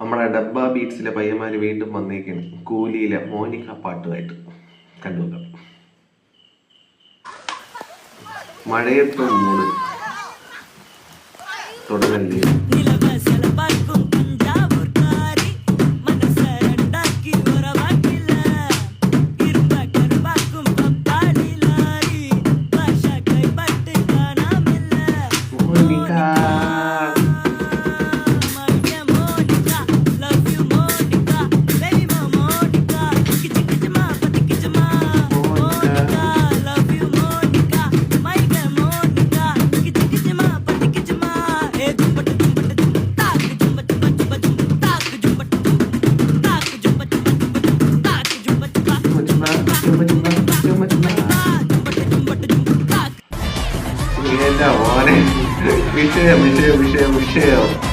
നമ്മുടെ ഡബ്ബ ബീറ്റ്സിലെ പയ്യന്മാർ വീണ്ടും വന്നേക്കാണ്. കൂലിയിലെ മോനിക്ക പാട്ടുമായിട്ട്. കണ്ടുവെക്കാം മഴയത്തും മൂട്. തുടരല്ലേ മോനിക്ക. we end up on it. we Michelle, we Michelle.